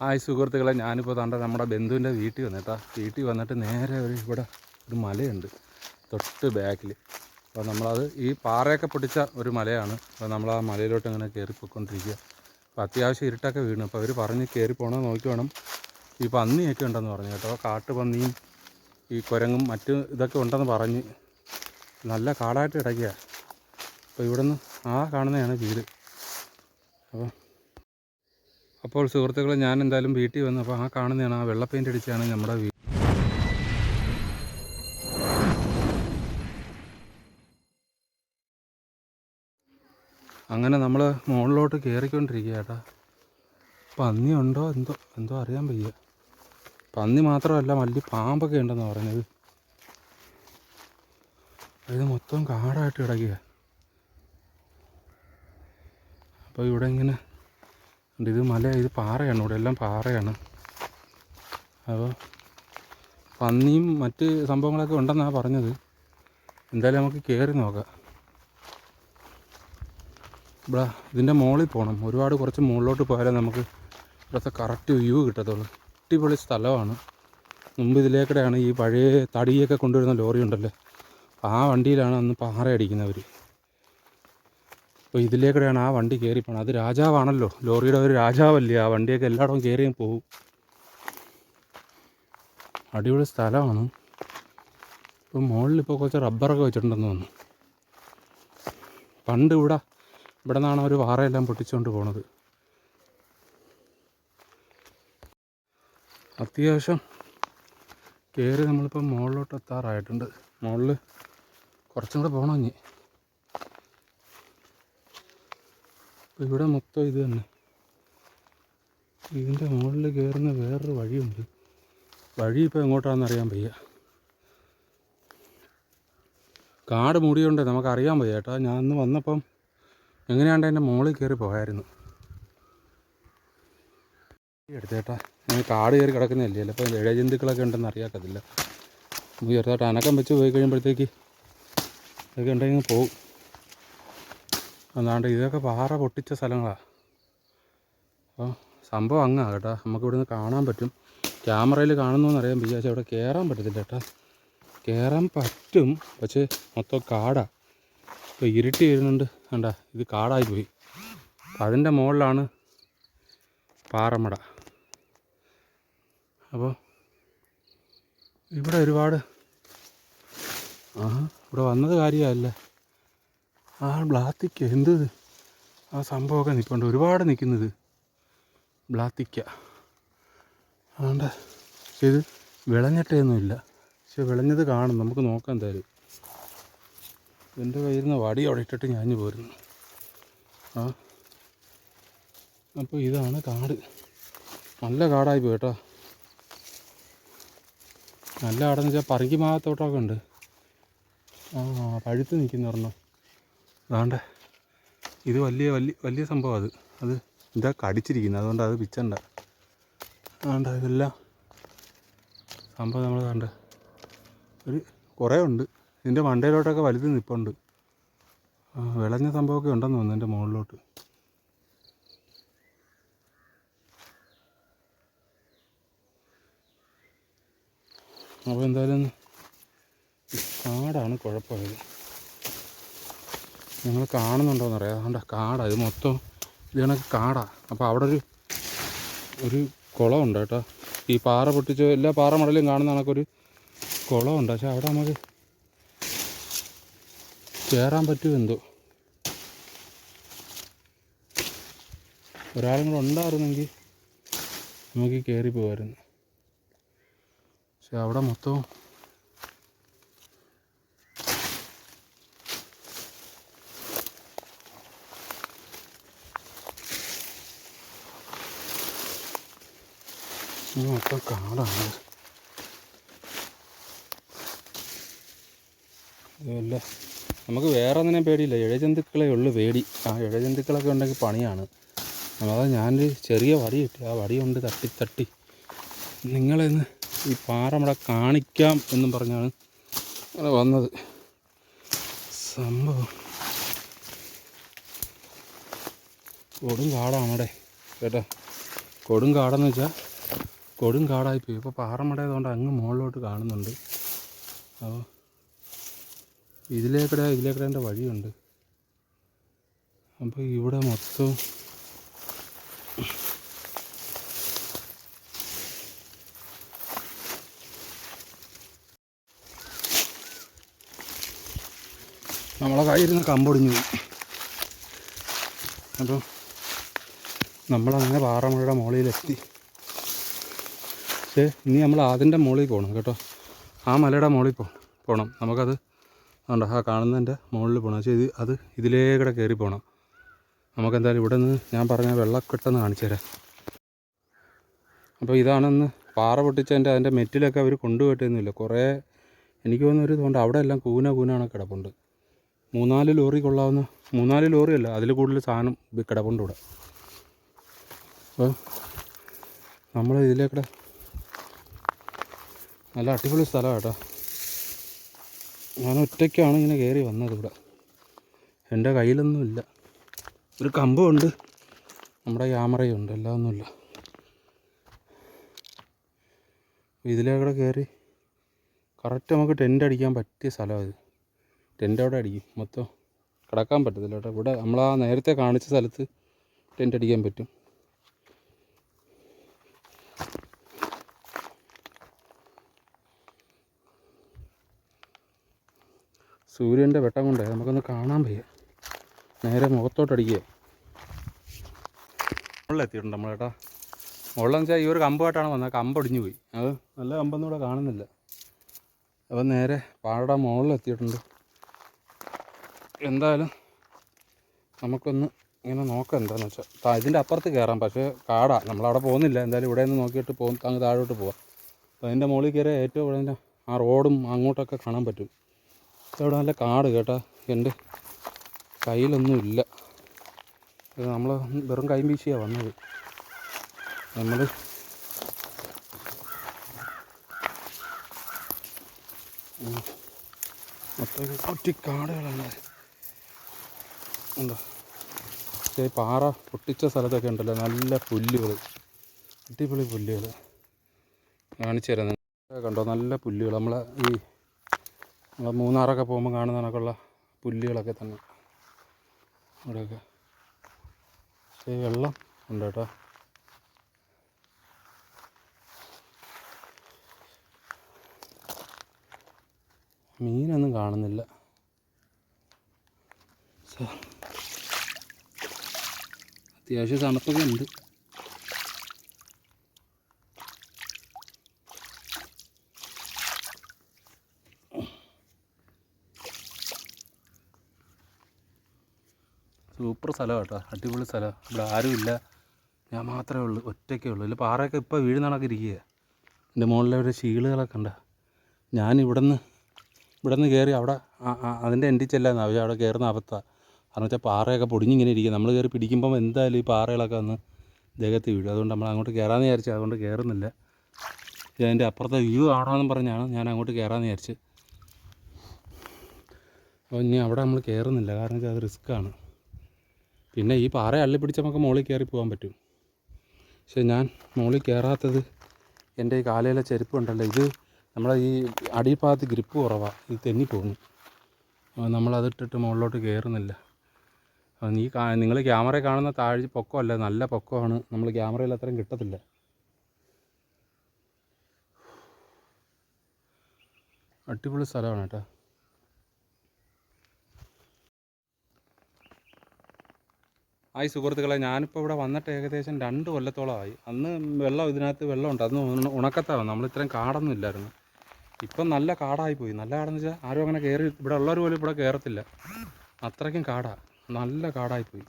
Hi സുഹൃത്തുക്കളെ ഞാനിപ്പോൾ തണ്ട നമ്മുടെ ബന്ധുവിന്റെ വീട്ടിൽ വന്നേട്ടാ. വീട്ടിൽ വന്നിട്ട് നേരെ ഒരു ഇവിടെ ഒരു മലയുണ്ട് തൊട്ട് ബാക്കിൽ അപ്പോൾ നമ്മളത് ഈ പാറയൊക്കെ പൊട്ടിച്ച ഒരു മലയാണ്. അപ്പോൾ നമ്മൾ ആ മലയിലോട്ട് ഇങ്ങനെ കയറിപ്പോയിക്കൊണ്ടിരിക്കുക അപ്പോൾ അത്യാവശ്യം ഇരുട്ടൊക്കെ വീണു. അപ്പോൾ അവർ പറഞ്ഞ് കയറി പോകണം നോക്കി വേണം. ഈ പന്നിയൊക്കെ ഉണ്ടെന്ന് പറഞ്ഞു കേട്ടോ. കാട്ടുപന്നിയും ഈ കുരങ്ങും മറ്റ് ഇതൊക്കെ ഉണ്ടെന്ന് പറഞ്ഞ് നല്ല കാടായിട്ട് കിടക്കുക അപ്പോൾ ഇവിടുന്ന് ആ കാണുന്നതാണ് വീട്. അപ്പോൾ അപ്പോൾ സുഹൃത്തുക്കളെ ഞാൻ എന്തായാലും വീട്ടിൽ വന്നു. അപ്പോൾ ആ കാണുന്നതാണ് ആ വെള്ള പെയിന്റ് അടിച്ചാണ് നമ്മുടെ വീട് അങ്ങനെ നമ്മൾ മുകളിലോട്ട് കയറിക്കൊണ്ടിരിക്കുക ചേട്ടാ പന്നി ഉണ്ടോ? എന്തോ എന്തോ അറിയാൻ വയ്യ. പന്നി മാത്രമല്ല മല്ലി പാമ്പൊക്കെ ഉണ്ടെന്നാണ് പറഞ്ഞത് ഇത് മൊത്തം കാടായിട്ട് കിടക്കുക അപ്പോൾ ഇവിടെ ഇങ്ങനെ. ഇത് മല ഇത് പാറയാണ് ഇവിടെ എല്ലാം പാറയാണ്. അപ്പോൾ പന്നിയും മറ്റ് സംഭവങ്ങളൊക്കെ ഉണ്ടെന്നാണ് പറഞ്ഞത്. എന്തായാലും നമുക്ക് കയറി നോക്കാം. ഇവിടെ ഇതിന്റെ മുകളിൽ പോകണം ഒരുപാട് കുറച്ച് മുകളിലോട്ട് പോയാലേ നമുക്ക് ഇവിടുത്തെ കറക്റ്റ് വ്യൂ കിട്ടത്തുള്ളൂ. അടിപൊളി സ്ഥലമാണ്. മുമ്പ് ഇതിലേക്കടെയാണ് ഈ പഴയ തടിയൊക്കെ കൊണ്ടുവരുന്ന ലോറി ഉണ്ടല്ലോ? ആ വണ്ടിയിലാണ് അന്ന് പാറ അടിക്കുന്നവർ അപ്പോൾ ഇതിലേക്കൂടെയാണ് ആ വണ്ടി കയറി പോകണം അത് രാജാവാണല്ലോ. ലോറിയുടെ ഒരു രാജാവല്ലേ. ആ വണ്ടിയൊക്കെ എല്ലായിടവും കയറിയും പോകും അടിപൊളി സ്ഥലമാണ്. ഇപ്പം മുകളിൽ ഇപ്പോൾ കുറച്ച് റബ്ബറൊക്കെ വെച്ചിട്ടുണ്ടെന്ന് തോന്നുന്നു. പണ്ട് ഇവിടെ ഇവിടെ നിന്നാണ് അവർ വാറയെല്ലാം പൊട്ടിച്ചുകൊണ്ട് പോണത്. അത്യാവശ്യം കയറി നമ്മളിപ്പോൾ മുകളിലോട്ട് എത്താറായിട്ടുണ്ട്. മുകളിൽ കുറച്ചും കൂടെ പോകണം ഇനി. ഇപ്പം ഇവിടെ മൊത്തം ഇത് തന്നെ. ഇതിന്റെ മുകളിൽ കയറുന്ന വേറൊരു വഴിയുണ്ട്. വഴി ഇപ്പോൾ എങ്ങോട്ടാണെന്ന് അറിയാൻ വയ്യ. കാട് മൂടിയുണ്ട് നമുക്കറിയാൻ വയ്യ കേട്ടോ. ഞാൻ ഇന്ന് വന്നപ്പം എങ്ങനെയാണ്ട് എന്റെ മുകളിൽ കയറി പോയായിരുന്നു. എടുത്തേട്ടാ ഞാൻ കാട് കയറി കിടക്കുന്നതല്ലേ? ചിലപ്പോൾ ഇഴജന്തുക്കളൊക്കെ ഉണ്ടെന്ന് അറിയാക്കത്തില്ല. നമുക്ക് ചെറുതായിട്ട് അനക്കം വെച്ച് പോയി കഴിയുമ്പോഴത്തേക്ക് ഇതൊക്കെ ഉണ്ടെങ്കിൽ പോകും. അതാണ്ട് ഇതൊക്കെ പാറ പൊട്ടിച്ച സ്ഥലങ്ങളാണ് അപ്പോൾ സംഭവം അങ്ങാ കേട്ടോ. നമുക്ക് ഇവിടുന്ന് കാണാൻ പറ്റും. ക്യാമറയിൽ കാണുന്നതെന്ന് അറിയാൻ വിചാരിച്ചാൽ അവിടെ കയറാൻ പറ്റത്തില്ല കേട്ടോ. കയറാൻ പറ്റും. പക്ഷേ മൊത്തം കാടാ. ഇപ്പോൾ ഇരുട്ടി വരുന്നുണ്ട്. കണ്ട ഇത് കാടായി പോയി. അപ്പം അതിന്റെ മുകളിലാണ് പാറമട. അപ്പോൾ ഇവിടെ ഒരുപാട് ആ ഇവിടെ വന്നത് കാര്യമല്ല. ആ ബ്ലാത്തിക്ക എന്ത് ആ സംഭവമൊക്കെ നിൽപ്പുണ്ട്. ഒരുപാട് നിൽക്കുന്നത്. ബ്ലാത്തിക്ക. അതുകൊണ്ട് പക്ഷേ ഇത് വിളഞ്ഞിട്ടേന്നുമില്ല പക്ഷെ വിളഞ്ഞത് കാണും. നമുക്ക് നോക്കാം എന്തായാലും. എന്റെ കയ്യിൽ നിന്ന് വടി അവിടെ ഇട്ടിട്ട് ഞാൻ പോരുന്നു. ആ. അപ്പോൾ ഇതാണ് കാട്. നല്ല കാടായി പോയി കേട്ടോ. നല്ല കാടെന്ന് വെച്ചാൽ പറങ്കി മാകത്തോട്ടമൊക്കെ ഉണ്ട്. ആ പഴുത്ത് നിൽക്കുന്ന ഒരെണ്ണം. അതാണ്ട്. ഇത് വലിയ വലിയ വലിയ സംഭവം അത്. അത് ഇതാ കടിച്ചിരിക്കുന്നത്. അതുകൊണ്ട് അത് പിച്ചണ്ട അതുകൊണ്ട് ഇതെല്ലാം സംഭവം നമ്മൾ കണ്ട്. ഒരു കുറേ ഉണ്ട്. ഇതിന്റെ മണ്ടയിലോട്ടൊക്കെ വലുത് നിൽപ്പുണ്ട് വിളഞ്ഞ സംഭവമൊക്കെ ഉണ്ടെന്ന് തോന്നുന്നു എന്റെ മുകളിലോട്ട്. അപ്പോൾ എന്തായാലും കാടാണ് കുഴപ്പമായത്. നിങ്ങൾ കാണുന്നുണ്ടോയെന്ന് അറിയാം അതുകൊണ്ട് കാടാണ് ഇത് മൊത്തം ഇത് കണക്ക് കാടാ. അപ്പോൾ അവിടെ ഒരു ഒരു കുളമുണ്ട് കേട്ടോ. ഈ പാറ പൊട്ടിച്ച് എല്ലാ പാറ മടലും കാണുന്ന കണക്കൊരു കുളമുണ്ട്. പക്ഷെ അവിടെ നമുക്ക് കയറാൻ പറ്റുമോ എന്തോ? ഒരാളും കൂടെ ഉണ്ടായിരുന്നെങ്കിൽ നമുക്ക് കയറി പോകാമായിരുന്നു പക്ഷെ അവിടെ മൊത്തം ഇത് നമുക്ക് വേറെ ഒന്നിനെ പേടിയില്ല ഇഴജന്തുക്കളെ ഉള്ളു പേടി. ആ ഇഴജന്തുക്കളൊക്കെ ഉണ്ടെങ്കിൽ പണിയാണ്. അതാ ഞാനൊരു ചെറിയ വടി കിട്ടി. ആ വടി കൊണ്ട് തട്ടി തട്ടി. നിങ്ങളിന്ന് ഈ പാറ നമ്മളെ കാണിക്കാം എന്നും പറഞ്ഞാണ് അങ്ങനെ വന്നത്. സംഭവം. കൊടും കാടാണടെ കേട്ടോ? കൊടും കാടെന്ന് വെച്ചാൽ കൊടും കാടായിപ്പോയി ഇപ്പോൾ പാറമടയതുകൊണ്ട് അങ്ങ് മുകളിലോട്ട് കാണുന്നുണ്ട്. അപ്പോൾ ഇതിലേക്കിടെ ഇതിലേക്കിടെ എന്റെ വഴിയുണ്ട്. അപ്പോൾ ഇവിടെ മൊത്തം നമ്മളെ കയ്യിരുന്ന് കമ്പൊടിഞ്ഞു പോയി. അപ്പോൾ നമ്മളങ്ങനെ പാറമഴയുടെ മുകളിലെത്തി. പക്ഷേ ഇനി നമ്മൾ അതിന്റെ മുകളിൽ പോകണം കേട്ടോ. ആ മലയുടെ മുകളിൽ പോകണം. നമുക്കത് അതുകൊണ്ട് ആ കാണുന്നതിന്റെ മുകളിൽ പോകണം. പക്ഷേ ഇത് അത് ഇതിലേക്കൂടെ കയറി പോകണം. നമുക്കെന്തായാലും ഇവിടെ നിന്ന് ഞാൻ പറഞ്ഞ വെള്ളക്കെട്ടെന്ന് കാണിച്ചു തരാം. അപ്പോൾ ഇതാണെന്ന് പാറ പൊട്ടിച്ചതിന്റെ അതിന്റെ മെറ്റിലൊക്കെ അവർ കൊണ്ടുപോയിട്ടൊന്നുമില്ല. കുറേ എനിക്ക് തോന്നുന്ന ഒരു ഇതുകൊണ്ട് അവിടെ എല്ലാം കൂന കൂനാണ് കിടപ്പുണ്ട്. മൂന്നാൽ ലോറി കൊള്ളാവുന്ന മൂന്നാൽ ലോറിയല്ല അതിൽ കൂടുതൽ സാധനം കിടപ്പുണ്ട് ഇവിടെ. അപ്പോൾ നമ്മൾ ഇതിലേക്കൂടെ നല്ല അടിപൊളി സ്ഥലമാണ് കേട്ടോ ഞാൻ ഒറ്റയ്ക്കാണ് ഇങ്ങനെ കയറി വന്നത് ഇവിടെ. എന്റെ കയ്യിലൊന്നുമില്ല. ഒരു കമ്പമുണ്ട് നമ്മുടെ ക്യാമറയും ഉണ്ട് എല്ലാം ഒന്നുമില്ല ഇതിലേക്കൂടെ കയറി കറക്റ്റ് നമുക്ക് ടെന്റ് അടിക്കാൻ പറ്റിയ സ്ഥലമാണ് ഇത് ടെന്റ് അവിടെ അടിക്കും. മൊത്തം കിടക്കാൻ പറ്റത്തില്ല കേട്ടോ. ഇവിടെ നമ്മൾ ആ നേരത്തെ കാണിച്ച സ്ഥലത്ത് ടെന്റ് അടിക്കാൻ പറ്റും. സൂര്യന്റെ വെട്ടം കൊണ്ടേ നമുക്കൊന്ന് കാണാൻ വയ്യ. നേരെ മുഖത്തോട്ടടിക്കുക. മുകളിലെത്തിയിട്ടുണ്ട് നമ്മൾ കേട്ടോ. മുകളിലെന്ന് വെച്ചാൽ ഈ ഒരു കമ്പായിട്ടാണ് വന്നത്. കമ്പടിഞ്ഞു പോയി. അത് നല്ല കമ്പൊന്നും ഇവിടെ കാണുന്നില്ല. അപ്പം നേരെ പാടാ മുകളിലെത്തിയിട്ടുണ്ട്. എന്തായാലും നമുക്കൊന്ന് ഇങ്ങനെ നോക്കാം എന്താണെന്ന് വെച്ചാൽ ഇതിന്റെ അപ്പുറത്ത് കയറാം പക്ഷേ കാടാ. നമ്മളവിടെ പോകുന്നില്ല. എന്തായാലും ഇവിടെ നിന്ന് നോക്കിയിട്ട് പോകും അങ്ങ് താഴോട്ട് പോവാം. അപ്പോൾ അതിന്റെ മുകളിൽ കയറിയ ഏറ്റവും ഇവിടെ ആ റോഡും അങ്ങോട്ടൊക്കെ കാണാൻ പറ്റും. ഇവിടെ നല്ല കാട് കേട്ടാ. എന്റെ കയ്യിലൊന്നും ഇല്ല. നമ്മൾ വെറും കൈ വീശിയാണ് വന്നത്. നമ്മൾ മൊത്തം കുറ്റിക്കാടുകളാണ് ഉണ്ടോ? പക്ഷേ പാറ പൊട്ടിച്ച സ്ഥലത്തൊക്കെ ഉണ്ടല്ലോ നല്ല പുല്ലുകൾ അടിപൊളി പുല്ലുകൾ കാണിച്ചു തരാം. കണ്ടോ? നല്ല പുല്ലുകൾ നമ്മളെ ഈ നമ്മൾ മൂന്നാറൊക്കെ പോകുമ്പോൾ കാണുന്ന കണക്കുള്ള പുല്ലുകളൊക്കെ തന്നെ. ഇവിടെയൊക്കെ. പക്ഷേ വെള്ളം ഉണ്ട് കേട്ടോ. മീനൊന്നും കാണുന്നില്ല. അത്യാവശ്യം തണുപ്പൊക്കെ ഉണ്ട്. സൂപ്പർ സ്ഥലമാണ് കേട്ടോ. അടിപൊളി സ്ഥലം ഇവിടെ ആരുമില്ല ഞാൻ മാത്രമേ ഉള്ളൂ. ഒറ്റയ്ക്കേ ഉള്ളൂ. ഇല്ല പാറയൊക്കെ ഇപ്പോൾ വീഴുന്ന കണക്ക് ഇരിക്കുക എന്റെ മുകളിലെ ഒരു ശീലുകളൊക്കെ ഉണ്ട്. ഞാൻ ഇവിടുന്ന് ഇവിടുന്ന് കയറി അവിടെ അതിന്റെ എൻഡിൽ ചെല്ലാന്ന്. അവർ അവിടെ കയറുന്ന അവസ്ഥ. കാരണം വെച്ചാൽ പാറയൊക്കെ പൊടിഞ്ഞിങ്ങനെ ഇരിക്കുക നമ്മൾ കയറി പിടിക്കുമ്പം എന്തായാലും ഈ പാറകളൊക്കെ ഒന്ന് ദേഹത്ത് വീഴും. അതുകൊണ്ട് നമ്മൾ അങ്ങോട്ട് കയറാമെന്ന് വിചാരിച്ചു. അതുകൊണ്ട് കയറുന്നില്ല അതിന്റെ അപ്പുറത്തെ വ്യൂ ആണോയെന്ന് പറഞ്ഞാണ് ഞാൻ അങ്ങോട്ട് കയറാമെന്ന് വിചാരിച്ച്. അപ്പോൾ ഇനി അവിടെ നമ്മൾ കയറുന്നില്ല കാരണം വെച്ചാൽ അത് റിസ്ക്കാണ് പിന്നെ ഈ പാറ അള്ളി പിടിച്ച് നമുക്ക് മുകളിൽ കയറി പോകാൻ പറ്റും. പക്ഷെ ഞാൻ മുകളിൽ കയറാത്തത് എന്റെ ഈ കാലയിലെ ചെരുപ്പ് ഉണ്ടല്ലോ ഇത് നമ്മളെ ഈ അടിഭാഗത്ത് ഗ്രിപ്പ് കുറവാണ് ഇത് തെന്നി പോകുന്നു അപ്പോൾ നമ്മളതിട്ടിട്ട് മുകളിലോട്ട് കയറുന്നില്ല. നീ കാ നിങ്ങൾ ക്യാമറയിൽ കാണുന്ന താഴ്ച പൊക്കമല്ല നല്ല പൊക്കമാണ് നമ്മൾ ക്യാമറയിൽ അത്രയും കിട്ടത്തില്ല. അടിപൊളി സ്ഥലമാണ് കേട്ടോ. ആയി സുഹൃത്തുക്കളെ ഞാനിപ്പോൾ ഇവിടെ വന്നിട്ട് ഏകദേശം രണ്ട് കൊല്ലത്തോളമായി. അന്ന് വെള്ളം ഇതിനകത്ത് വെള്ളമുണ്ട്. അന്ന് ഉണ- ഉണക്കത്താണ് നമ്മൾ ഇത്രയും കാടൊന്നും ഇല്ലായിരുന്നു. ഇപ്പം നല്ല കാടായി പോയി. നല്ല കാടെന്ന് വെച്ചാൽ ആരും അങ്ങനെ കയറി ഇവിടെ ഉള്ളവർ പോലും ഇവിടെ കയറത്തില്ല അത്രയ്ക്കും കാടാ. നല്ല കാടായി പോയി.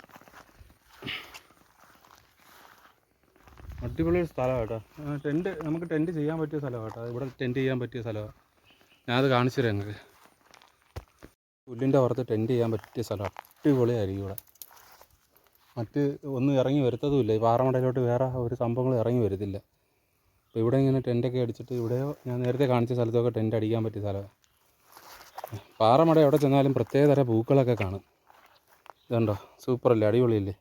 അടിപൊളി ഒരു സ്ഥലമാണ് കേട്ടോ. ടെന്റ് നമുക്ക് ടെന്റ് ചെയ്യാൻ പറ്റിയ സ്ഥലമാണ് കേട്ടോ. ഇവിടെ ടെന്റ് ചെയ്യാൻ പറ്റിയ സ്ഥലമാണ് ഞാനത് കാണിച്ചു തരാം നിങ്ങൾക്ക്. പുല്ലിന്റെ പുറത്ത് ടെന്റ് ചെയ്യാൻ പറ്റിയ സ്ഥലം അടിപൊളിയായിരിക്കും ഇവിടെ. മറ്റ് ഒന്നും ഇറങ്ങി വരുത്തതുമില്ല. ഈ പാറമടയിലോട്ട് വേറെ ഒരു സംഭവങ്ങൾ ഇറങ്ങി വരത്തില്ല. അപ്പോൾ ഇവിടെ ഇങ്ങനെ ടെന്റൊക്കെ അടിച്ചിട്ട് ഇവിടെയോ ഞാൻ നേരത്തെ കാണിച്ച സ്ഥലത്തൊക്കെ ടെന്റ് അടിക്കാൻ പറ്റിയ സ്ഥലമാണ് പാറമട എവിടെ ചെന്നാലും പ്രത്യേക തരം പൂക്കളൊക്കെ കാണും. ഇതുണ്ടോ? സൂപ്പറല്ലേ അടിപൊളിയല്ലേ?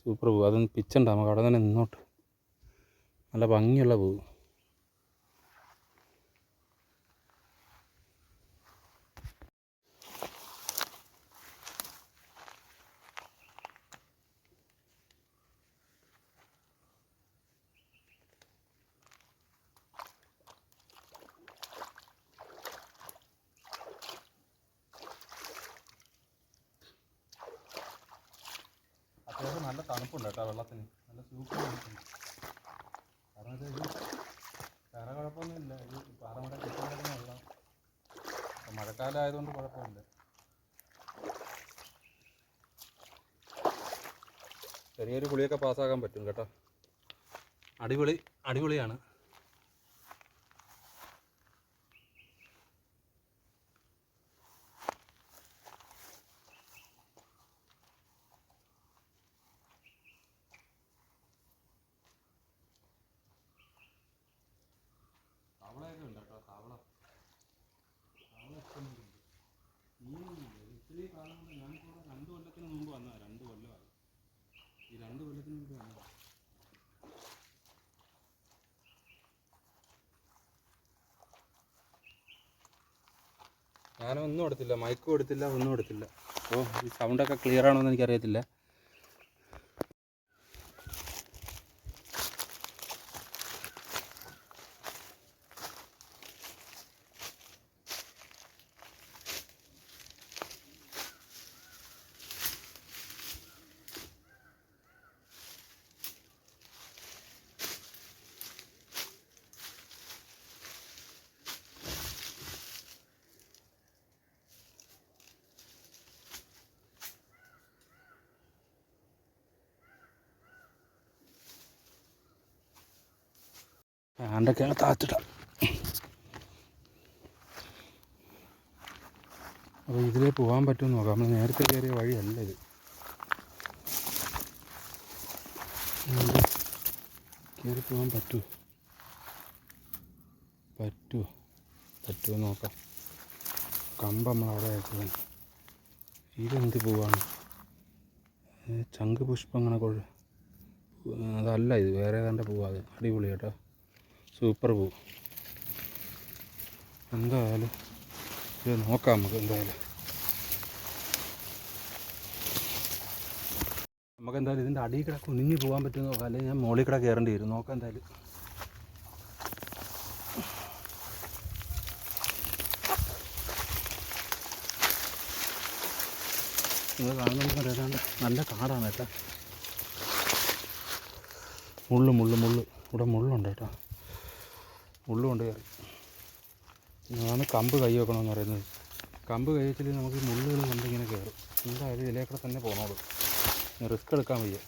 സൂപ്പർ പൂ. അതൊന്ന് പിച്ചണ്ട. നമുക്ക് അവിടെ തന്നെ നിന്നോട്ട്. നല്ല ഭംഗിയുള്ള പൂ. അത്യാവശ്യം നല്ല തണുപ്പുണ്ട് കേട്ടോ വെള്ളത്തിന്. നല്ല സൂപ്പർ തണുപ്പുണ്ട്. കാരണം ഇത് വേറെ കുഴപ്പമൊന്നുമില്ല. ഇത് വെള്ളം. അപ്പം മഴക്കാലം ആയതുകൊണ്ട് കുഴപ്പമില്ല. ചെറിയൊരു കുളിയൊക്കെ പാസ്സാക്കാൻ പറ്റും കേട്ടോ. അടിപൊളി അടിപൊളിയാണ് തവളയൊക്കെ ഉണ്ട് കേട്ടോ തവള തവള ഇഷ്ടംപോലെ ഉണ്ട് മീനൊന്നുമില്ല ഇത്തിരി കാലം കൊണ്ട് ഞാനിപ്പോൾ ഇവിടെ രണ്ട് കൊല്ലത്തിന് മുമ്പ് വന്നതാണ് രണ്ട് കൊല്ലമായി ഈ രണ്ട് കൊല്ലത്തിന് മുമ്പ് വന്നു ഞാനൊന്നും എടുത്തില്ല മൈക്കും എടുത്തില്ല ഒന്നും എടുത്തില്ല. അപ്പോൾ ഈ സൗണ്ടൊക്കെ ക്ലിയർ ആണോ എന്ന് എനിക്കറിയത്തില്ല. ആണ്ടൊക്കെയാണ് താത്തിടാം. അപ്പോൾ ഇതിലേ പോകാൻ പറ്റുമെന്ന് നോക്കാം. നമ്മൾ നേരത്തെ കയറിയ വഴിയല്ല ഇത്. കയറി പോകാൻ പറ്റുമോ പറ്റുമോ പറ്റുമോ നോക്കാം. കമ്പ് നമ്മൾ അവിടെ ആക്കുന്നത് ഇതെന്ത് പൂവാണ്? ചങ്ക് പുഷ്പം അങ്ങനെ കൊഴ അതല്ല ഇത്. വേറെ ഏതാണ്ട് പൂവാ അത്. അടിപൊളി കേട്ടോ. സൂപ്പർ പൂ എന്തായാലും ഇത് നോക്കാം നമുക്ക് എന്തായാലും. നമുക്ക് എന്തായാലും ഇതിന്റെ അടിയിൽ കൂടെ കുനിഞ്ഞ് പോകാൻ പറ്റുമെന്ന് നോക്കാം അല്ലെങ്കിൽ ഞാൻ മുകളിൽ കൂടെ കയറേണ്ടി വരും. നോക്കാം എന്തായാലും. നിങ്ങൾ കാണുന്നത് ഏതാണ്ട് നല്ല കാടാണ് കേട്ടോ. മുള്ളു മുള്ളു മുള്ളു. ഇവിടെ മുള്ളുണ്ട് കേട്ടോ. മുള്ളുകൊണ്ട് കയറി. അതാണ് കമ്പ് കൈ വെക്കണമെന്ന് പറയുന്നത്. കമ്പ് കൈ വെച്ചിൽ നമുക്ക് മുള്ളുകൾ കൊണ്ട് ഇങ്ങനെ കയറും. എന്തായാലും ഇതിലേക്കൂടെ കൂടെ തന്നെ പോകണോളൂ റിസ്ക് എടുക്കാൻ വയ്യ.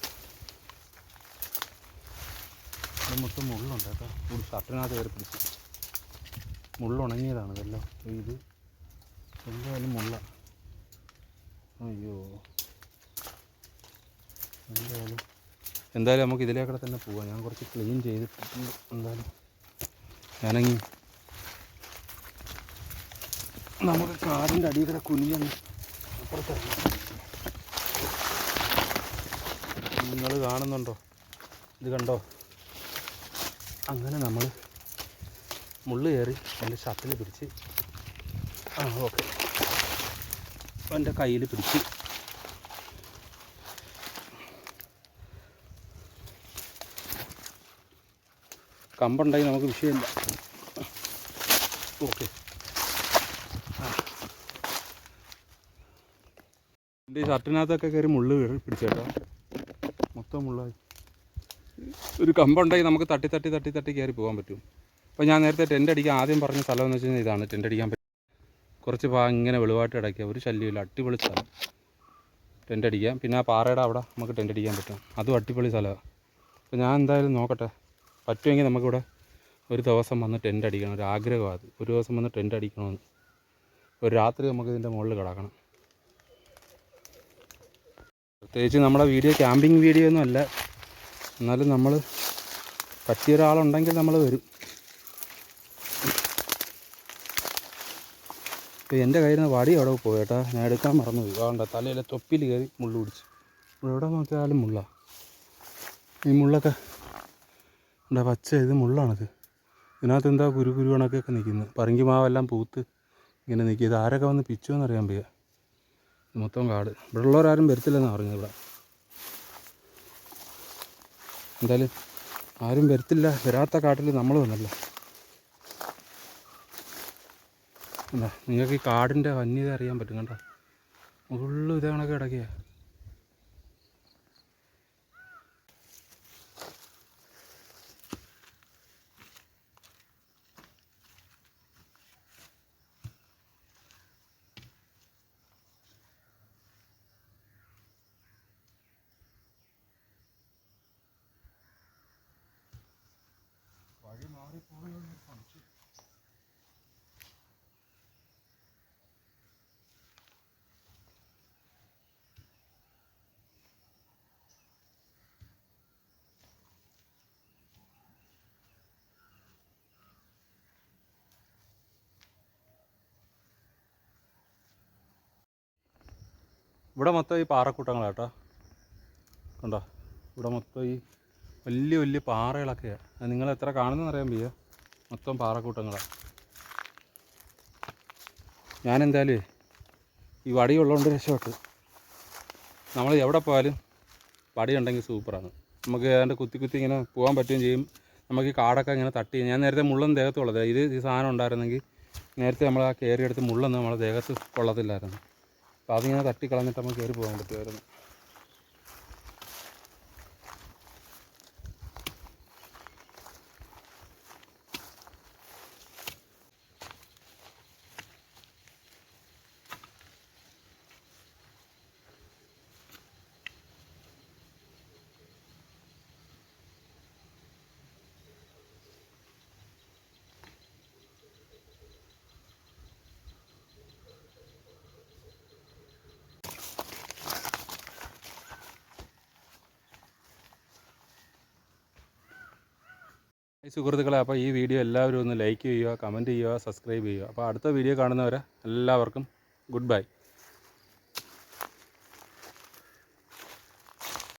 ഇത് മൊത്തം മുള്ളുണ്ട്. കേട്ടോ ഒരു ഷർട്ടിനകത്ത് കയറി പിടിച്ചു. മുള്ളുണങ്ങിയതാണ് ഇതെല്ലാം. ഇത് എന്തായാലും മുള്ള. അയ്യോ. എന്തായാലും. എന്തായാലും നമുക്ക് ഇതിലേക്കൂടെ തന്നെ പോവാം. ഞാൻ കുറച്ച് ക്ലീൻ ചെയ്തിട്ടുണ്ട്. എന്തായാലും. ഞാനങ്ങി നമുക്ക് കാടിന്റെ അടിയിൽ കൂടെ കുനിയാണ് നിങ്ങൾ കാണുന്നുണ്ടോ? ഇത് കണ്ടോ? അങ്ങനെ നമ്മൾ മുള്ള് കയറി എന്റെ ഷർട്ടിൽ പിടിച്ച്. ആ ഓക്കെ. എന്റെ കയ്യിൽ പിടിച്ച്. കമ്പുണ്ടെങ്കിൽ നമുക്ക് വിഷയമില്ല ഓക്കെ. എന്റെ ഷർട്ടിനകത്തൊക്കെ കയറി മുള്ളു കയറി പിടിച്ചേട്ടോ മൊത്തം മുള്ളായി. ഒരു കമ്പുണ്ടെങ്കിൽ നമുക്ക് തട്ടി തട്ടി തട്ടി തട്ടി കയറി പോകാൻ പറ്റും. അപ്പോൾ ഞാൻ നേരത്തെ ടെന്റ് അടിക്കാൻ ആദ്യം പറഞ്ഞ സ്ഥലം എന്ന് വെച്ച് കഴിഞ്ഞാൽ ഇതാണ്. ടെന്റ് അടിക്കാൻ പറ്റും കുറച്ച് ഭാഗം ഇങ്ങനെ വെളിവായിട്ട് അടയ്ക്കുക ഒരു ശല്യമില്ല അടിപൊളി സ്ഥലം. ടെന്റ് അടിക്കാം പിന്നെ ആ പാറയുടെ അവിടെ നമുക്ക് ടെന്റ് അടിക്കാൻ പറ്റും. അതും അടിപൊളി സ്ഥലമാണ്. അപ്പോൾ ഞാൻ എന്തായാലും നോക്കട്ടെ. പറ്റുമെങ്കിൽ നമുക്കിവിടെ ഒരു ദിവസം വന്ന് ടെന്റ് അടിക്കണം. ഒരു ആഗ്രഹമാണ് അത്. ഒരു ദിവസം വന്ന് ടെന്റ് അടിക്കണമെന്ന്. ഒരു രാത്രി നമുക്ക് ഇതിന്റെ മുകളിൽ കിടക്കണം. പ്രത്യേകിച്ച് നമ്മുടെ വീഡിയോ ക്യാമ്പിംഗ് വീഡിയോ ഒന്നും അല്ല. എന്നാലും നമ്മൾ പറ്റിയ ഒരാളുണ്ടെങ്കിൽ നമ്മൾ വരും. ഇപ്പോൾ എന്റെ കയ്യിൽ നിന്ന് വടി അവിടെ പോയേട്ടാ ഞാൻ എടുക്കാൻ മറന്നു അതുകൊണ്ട് തലയിലെ തൊപ്പിയിൽ കയറി മുള്ളു പിടിച്ചു. ഇവിടെ നോക്കിയാലും മുള്ള. ഈ മുള്ളൊക്കെ എന്താ പച്ച ഇത് മുള്ളാണിത്. ഇതിനകത്ത് എന്താ കുരു കുരു കണക്കൊക്കെ നിൽക്കുന്നത്? പറങ്കി മാവെല്ലാം പൂത്ത് ഇങ്ങനെ നിൽക്കുക ഇത് ആരൊക്കെ വന്ന് പിച്ചു എന്നറിയാൻ വയ്യ. മൊത്തം കാട്. ഇവിടെ ഉള്ളവരാരും വരത്തില്ലെന്നാണ് പറഞ്ഞത് ഇവിടെ. എന്തായാലും ആരും വരത്തില്ല. വരാത്ത കാട്ടിൽ നമ്മൾ വന്നല്ല. എന്താ നിങ്ങൾക്ക് ഈ കാടിന്റെ വന്യത അറിയാൻ പറ്റും കണ്ടോ മുകളിലും ഇതേ കണക്ക് ഇവിടെ മൊത്തം ഈ പാറക്കൂട്ടങ്ങളാട്ടോ. കണ്ടോ? ഇവിടെ മൊത്തം ഈ വലിയ വലിയ പാറകളൊക്കെയാണ് നിങ്ങൾ എത്ര കാണുന്നതെന്ന് അറിയാൻ വയ്യ. മൊത്തം പാറക്കൂട്ടങ്ങളാണ് ഞാനെന്തായാലും ഈ വടി ഉള്ളതുകൊണ്ട് രക്ഷപ്പെട്ടു. നമ്മൾ എവിടെ പോയാലും വടി ഉണ്ടെങ്കിൽ സൂപ്പറാണ്. നമുക്ക് ഏതാണ്ട് കുത്തി കുത്തി ഇങ്ങനെ പോകാൻ പറ്റുകയും ചെയ്യും. നമുക്ക് ഈ കാടൊക്കെ ഇങ്ങനെ തട്ടി ഞാൻ നേരത്തെ മുള്ളൊന്നും ദേഹത്തുള്ളത് ഇത് ഈ സാധനം ഉണ്ടായിരുന്നെങ്കിൽ നേരത്തെ നമ്മൾ ആ കയറിയെടുത്ത് മുള്ളൊന്നും നമ്മളെ ദേഹത്ത് കൊള്ളത്തില്ലായിരുന്നു. അപ്പോൾ അതിങ്ങനെ തട്ടിക്കളഞ്ഞിട്ട് നമുക്ക് കയറി പോകാൻ പറ്റുമായിരുന്നു. സുഹൃത്തുക്കളെ അപ്പോൾ ഈ വീഡിയോ എല്ലാവരും ഒന്ന് ലൈക്ക് ചെയ്യുക കമന്റ് ചെയ്യുക സബ്സ്ക്രൈബ് ചെയ്യുക. അപ്പോൾ അടുത്ത വീഡിയോ കാണുന്നവരെ എല്ലാവർക്കും ഗുഡ് ബൈ